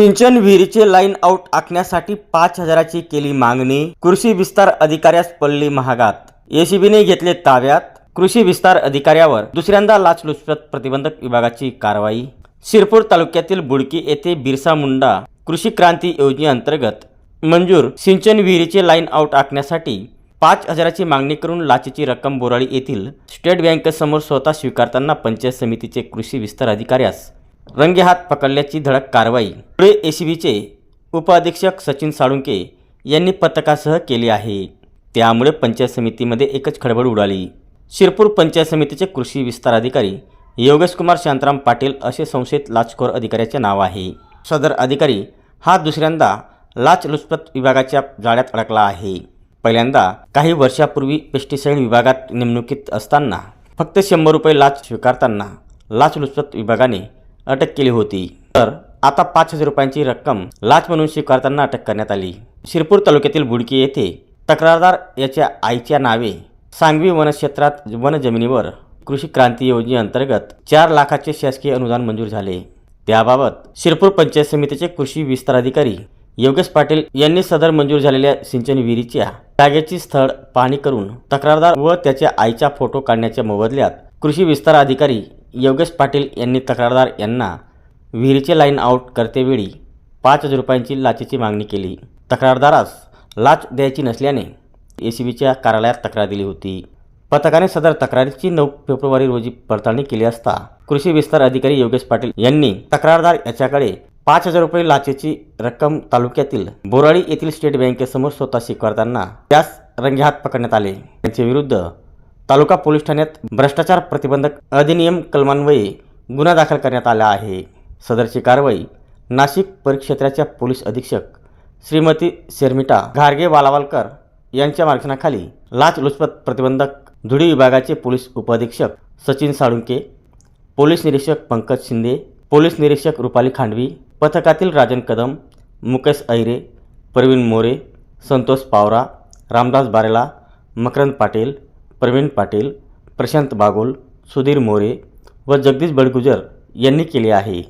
सिंचन विहिरीचे line out आखण्यासाठी पाच हजाराची केली मागणी. कृषी विस्तार अधिकाऱ्यास पडली महागात. एसीबीने घेतले ताब्यात. कृषी विस्तार अधिकाऱ्यावर दुसऱ्यांदा लाचलुचपत प्रतिबंधक विभागाची कारवाई. शिरपूर तालुक्यातील बुडकी येथे बिरसा मुंडा कृषी क्रांती योजनेअंतर्गत मंजूर सिंचन विहिरीचे लाईन आऊट आखण्यासाठी पाच हजाराची मागणी करून लाचेची रक्कम बोराळी येथील स्टेट बँकेसमोर स्वतः स्वीकारताना पंचायत समितीचे कृषी विस्तार अधिकाऱ्यास रंगेहात पकडल्याची धडक कारवाई. पुढे एसीबीचे उपअधीक्षक सचिन साळुंके यांनी पथकासह केली आहे. त्यामुळे पंचायत समितीमध्ये एकच खडबड उडाली. शिरपूर पंचायत समितीचे कृषी विस्तार अधिकारी योगेश कुमार शांताराम पाटील असे संशयित लाचखोर अधिकाऱ्याचे नाव आहे. सदर अधिकारी हा दुसऱ्यांदा लाचलुचपत विभागाच्या जाळ्यात अडकला आहे. पहिल्यांदा काही वर्षापूर्वी पेस्टिसाईड विभागात नेमणुकीत असताना फक्त शंभर रुपये लाच स्वीकारताना लाचलुचपत विभागाने अटक केली होती. तर आता पाच हजार रुपयांची रक्कम लाच म्हणून स्वीकारताना अटक करण्यात आली. शिरपूर तालुक्यातील बुडकी येथे तक्रारदार याच्या आईच्या नावे सांगवी वनक्षेत्रात वन जमिनीवर कृषी क्रांती योजनेअंतर्गत चार लाखाचे शासकीय अनुदान मंजूर झाले. त्याबाबत शिरपूर पंचायत समितीचे कृषी विस्तार अधिकारी योगेश पाटील यांनी सदर मंजूर झालेल्या सिंचन विहिरीच्या जागेची स्थळ पाहणी करून तक्रारदार व त्याच्या आईचा फोटो काढण्याच्या मोबदल्यात कृषी विस्तार अधिकारी योगेश पाटील यांनी तक्रारदार यांना विहिरीचे लाईन आऊट करतेवेळी पाच हजार रुपयांची लाचेची मागणी केली. तक्रारदारास लाच द्यायची नसल्याने ए सी बीच्या कार्यालयात तक्रार दिली होती. पथकाने सदर तक्रारीची नऊ फेब्रुवारी रोजी पडताळणी केली असता कृषी विस्तार अधिकारी योगेश पाटील यांनी तक्रारदार याच्याकडे पाच हजार रुपये लाचेची रक्कम तालुक्यातील बोराळी येथील स्टेट बँकेसमोर स्वतः स्वीकारताना त्यास रंगेहात पकडण्यात आले. त्यांच्या विरुद्ध तालुका पोलीस ठाण्यात भ्रष्टाचार प्रतिबंधक अधिनियम कलमान्वये गुन्हा दाखल करण्यात आला आहे. सदरची कारवाई नाशिक परिक्षेत्राच्या पोलीस अधीक्षक श्रीमती शर्मिटा घारगे वालावालकर यांच्या मार्गदर्शनाखाली लाचलुचपत प्रतिबंधक धुळे विभागाचे पोलीस उपअधीक्षक सचिन साळुंके पोलीस निरीक्षक पंकज शिंदे पोलीस निरीक्षक रुपाली खांडवी पथकातील राजन कदम मुकेश ऐरे प्रवीण मोरे संतोष पावरा रामदास बारेला मकरंद पाटील प्रवीण पाटील प्रशांत बागोल सुधीर मोरे व जगदीश बडगुजर यांनी केले आहे.